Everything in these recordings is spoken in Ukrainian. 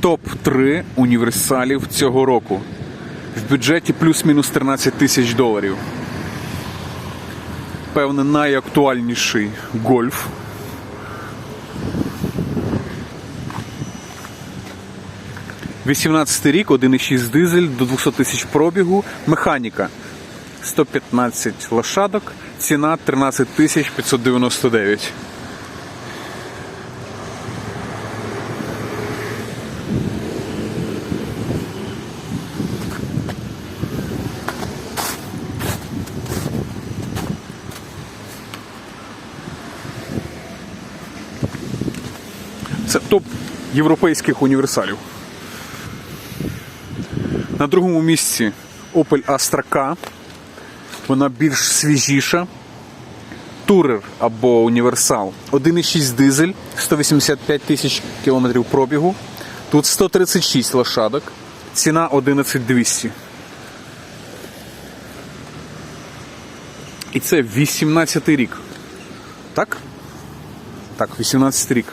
Топ-3 універсалів цього року. В бюджеті плюс-мінус 13 тисяч доларів. Певне, найактуальніший гольф. Вісімнадцятий рік, 1,6 дизель до 200 тисяч пробігу, механіка 115 лошадок, ціна 13 тисяч 599. Це топ європейських універсалів. На другому місці Opel Astra K. Вона більш свіжіша. Турер або універсал. 1,6 дизель, 185 тисяч кілометрів пробігу. Тут 136 лошадок. Ціна 11200. І це 18 рік. Так? Так, 18 рік.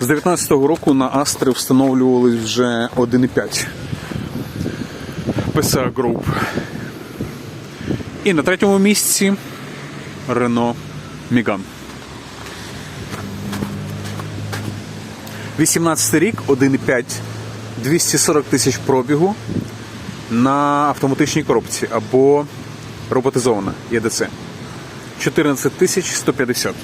З 19-го року на Астри встановлювались вже 1,5 PSA Group. І на третьому місці Renault Megane. 18 рік, 1,5, 240 тисяч пробігу на автоматичній коробці або роботизована ЄДЦ. 14 тисяч 150.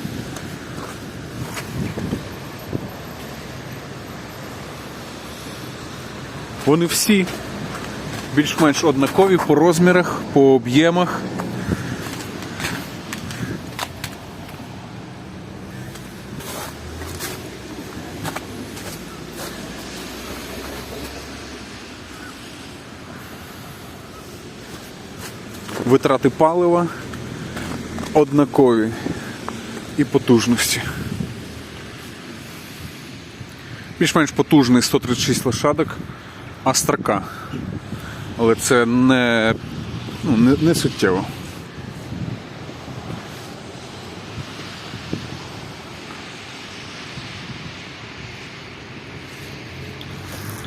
Вони всі більш-менш однакові по розмірах, по об'ємах. Витрати палива однакові і потужності. Більш-менш потужний 136 лошадок, а строка. Але це не, ну, не, не суттєво.